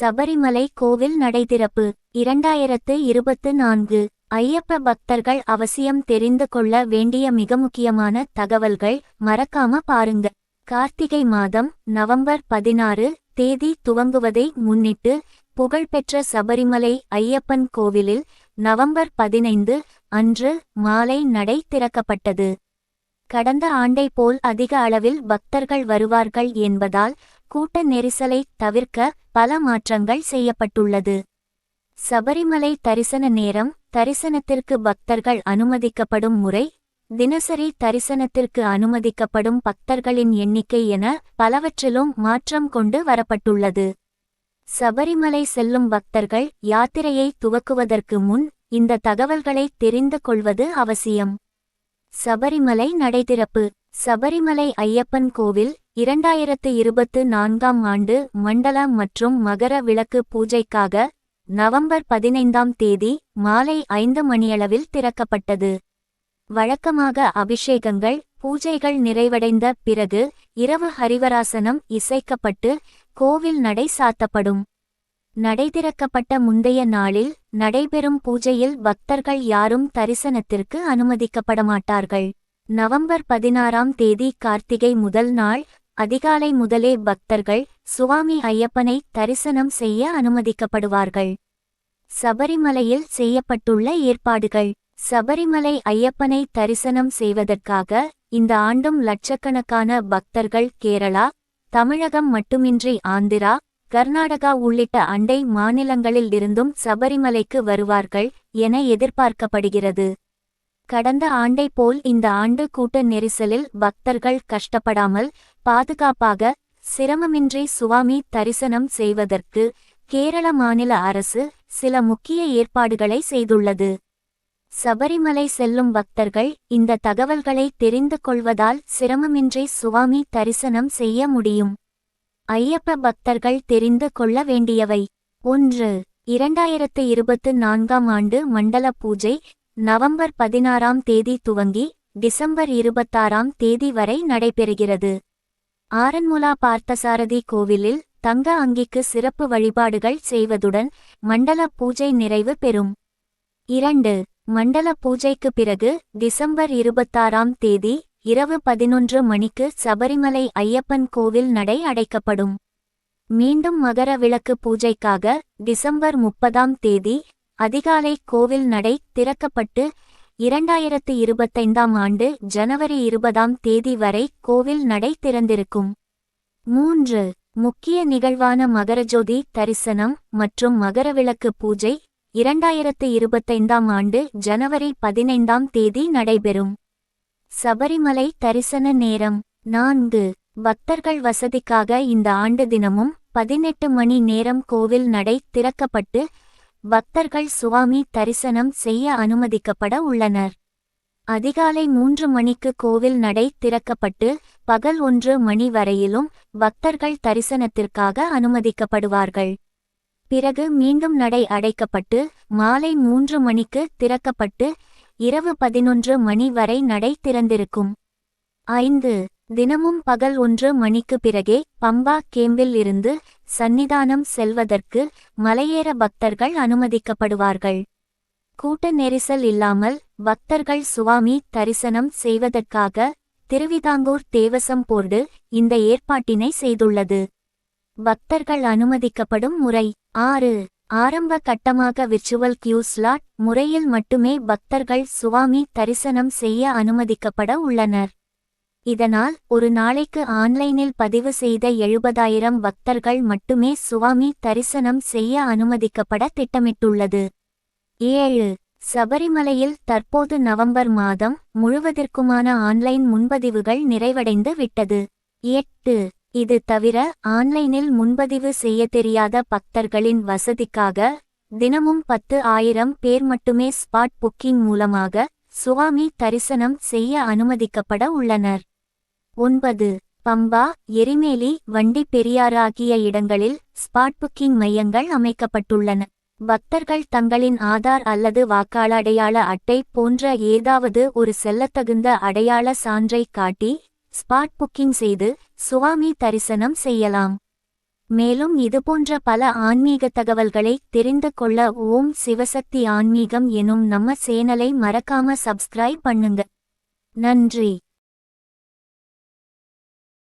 சபரிமலை கோவில் நடைதிறப்பு இரண்டாயிரத்து இருபத்து நான்கு. ஐயப்ப பக்தர்கள் அவசியம் தெரிந்து கொள்ள வேண்டிய மிக முக்கியமான தகவல்கள் மறக்காம பாருங்க. கார்த்திகை மாதம் நவம்பர் பதினாறு தேதி துவங்குவதை முன்னிட்டு புகழ்பெற்ற சபரிமலை ஐயப்பன் கோவிலில் நவம்பர் பதினைந்து அன்று மாலை நடை திறக்கப்பட்டது. கடந்த ஆண்டை போல் அதிக அளவில் பக்தர்கள் வருவார்கள் என்பதால் கூட்ட நெரிசலை தவிர்க்க பல மாற்றங்கள் செய்யப்பட்டுள்ளது. சபரிமலை தரிசன நேரம் தரிசனத்திற்கு பக்தர்கள் அனுமதிக்கப்படும் முறை தினசரி தரிசனத்திற்கு அனுமதிக்கப்படும் பக்தர்களின் எண்ணிக்கை என பலவற்றிலும் மாற்றம் கொண்டு வரப்பட்டுள்ளது. சபரிமலை செல்லும் பக்தர்கள் யாத்திரையை துவக்குவதற்கு முன் இந்த தகவல்களை தெரிந்து கொள்வது அவசியம். சபரிமலை நடைதிறப்பு சபரிமலை ஐயப்பன் கோவில் இரண்டாயிரத்து இருபத்து நான்காம் ஆண்டு மண்டல மற்றும் மகர விளக்கு பூஜைக்காக நவம்பர் பதினைந்தாம் தேதி மாலை ஐந்து மணியளவில் திறக்கப்பட்டது. வழக்கமாக அபிஷேகங்கள் பூஜைகள் நிறைவடைந்த பிறகு இரவு ஹரிவராசனம் இசைக்கப்பட்டு கோவில் நடை சாத்தப்படும். நடை திறக்கப்பட்ட முந்தைய நாளில் நடைபெறும் பூஜையில் பக்தர்கள் யாரும் தரிசனத்திற்கு அனுமதிக்கப்படமாட்டார்கள். நவம்பர் பதினாறாம் தேதி கார்த்திகை முதல் நாள் அதிகாலை முதலே பக்தர்கள் சுவாமி ஐயப்பனை தரிசனம் செய்ய அனுமதிக்கப்படுவார்கள். சபரிமலையில் செய்யப்பட்டுள்ள ஏற்பாடுகள். சபரிமலை ஐயப்பனை தரிசனம் செய்வதற்காக இந்த ஆண்டும் லட்சக்கணக்கான பக்தர்கள் கேரளா தமிழகம் மட்டுமின்றி ஆந்திரா கர்நாடகா உள்ளிட்ட அண்டை மாநிலங்களில் இருந்தும் சபரிமலைக்கு வருவார்கள் என எதிர்பார்க்கப்படுகிறது. கடந்த ஆண்டை போல் இந்த ஆண்டு கூட்ட நெரிசலில் பக்தர்கள் கஷ்டப்படாமல் பாதுகாப்பாக சிரமமின்றி சுவாமி தரிசனம் செய்வதற்கு கேரள மாநில அரசு சில முக்கிய ஏற்பாடுகளை செய்துள்ளது. சபரிமலை செல்லும் பக்தர்கள் இந்த தகவல்களை தெரிந்து கொள்வதால் சிரமமின்றி சுவாமி தரிசனம் செய்ய முடியும். ஐயப்ப பக்தர்கள் தெரிந்து கொள்ள வேண்டியவை. ஒன்று இரண்டாயிரத்து இருபத்து நான்காம் ஆண்டு மண்டல பூஜை நவம்பர் பதினாறாம் தேதி துவங்கி டிசம்பர் இருபத்தாறாம் தேதி வரை நடைபெறுகிறது. ஆரன்முலா பார்த்தசாரதி கோவிலில் தங்க அங்கிக்கு சிறப்பு வழிபாடுகள் செய்வதுடன் மண்டல பூஜை நிறைவு பெறும். இரண்டு மண்டல பூஜைக்கு பிறகு டிசம்பர் இருபத்தாறாம் தேதி இரவு பதினொன்று மணிக்கு சபரிமலை ஐயப்பன் கோவில் நடை அடைக்கப்படும். மீண்டும் மகர விளக்கு பூஜைக்காக டிசம்பர் முப்பதாம் தேதி அதிகாலை கோவில் நடை திறக்கப்பட்டு இரண்டாயிரத்து இருபத்தைந்தாம் ஆண்டு ஜனவரி இருபதாம் தேதி வரை கோவில் நடை திறந்திருக்கும். மூன்று. முக்கிய நிகழ்வான மகரஜோதி தரிசனம் மற்றும் மகரவிளக்கு பூஜை இரண்டாயிரத்து இருபத்தைந்தாம் ஆண்டு ஜனவரி பதினைந்தாம் தேதி நடைபெறும். சபரிமலை தரிசன நேரம் நான்கு. பக்தர்கள் வசதிக்காக இந்த ஆண்டு தினமும் பதினெட்டு மணி நேரம் கோவில் நடை திறக்கப்பட்டு பக்தர்கள் சுவாமி தரிசனம் செய்ய அனுமதிக்கப்பட உள்ளனர். அதிகாலை மூன்று மணிக்கு கோவில் நடை திறக்கப்பட்டு பகல் ஒன்று மணி வரையிலும் பக்தர்கள் தரிசனத்திற்காக அனுமதிக்கப்படுவார்கள். பிறகு மீண்டும் நடை அடைக்கப்பட்டு மாலை மூன்று மணிக்கு திறக்கப்பட்டு இரவு பதினொன்று மணி வரை நடை திறந்திருக்கும். ஐந்து தினமும் பகல் ஒன்று மணிக்கு பிறகே பம்பா கேம்பில் இருந்து சந்நிதானம் செல்வதற்கு மலையேற பக்தர்கள் அனுமதிக்கப்படுவார்கள். கூட்ட நெரிசல் இல்லாமல் பக்தர்கள் சுவாமி தரிசனம் செய்வதற்காக திருவிதாங்கூர் தேவசம் போர்டு இந்த ஏற்பாட்டினை செய்துள்ளது. பக்தர்கள் அனுமதிக்கப்படும் முறை ஆறு. ஆரம்ப கட்டமாக விர்ச்சுவல் கியூ ஸ்லாட் முறையில் மட்டுமே பக்தர்கள் சுவாமி தரிசனம் செய்ய அனுமதிக்கப்பட உள்ளனர். இதனால் ஒரு நாளைக்கு ஆன்லைனில் பதிவு செய்த எழுபதாயிரம் பக்தர்கள் மட்டுமே சுவாமி தரிசனம் செய்ய அனுமதிக்கப்பட திட்டமிட்டுள்ளது. ஏழு. சபரிமலையில் தற்போது நவம்பர் மாதம் முழுவதற்குமான ஆன்லைன் முன்பதிவுகள் நிறைவடைந்து விட்டது. எட்டு. இது தவிர ஆன்லைனில் முன்பதிவு செய்ய தெரியாத பக்தர்களின் வசதிக்காக தினமும் பத்து ஆயிரம் பேர் மட்டுமே ஸ்பாட் புக்கிங் மூலமாக சுவாமி தரிசனம் செய்ய அனுமதிக்கப்பட உள்ளனர். ஒன்பது. பம்பா எரிமேலி வண்டி பெரியாறு ஆகிய இடங்களில் ஸ்பாட் புக்கிங் மையங்கள் அமைக்கப்பட்டுள்ளன. பக்தர்கள் தங்களின் ஆதார் அல்லது வாக்காள அடையாள அட்டை போன்ற ஏதாவது ஒரு செல்லத்தகுந்த அடையாள சான்றை காட்டி ஸ்பாட் புக்கிங் செய்து சுவாமி தரிசனம் செய்யலாம். மேலும் இதுபோன்ற பல ஆன்மீக தகவல்களை தெரிந்து கொள்ள ஓம் சிவசக்தி ஆன்மீகம் எனும் நம்ம சேனலை மறக்காம சப்ஸ்கிரைப் பண்ணுங்க. நன்றி.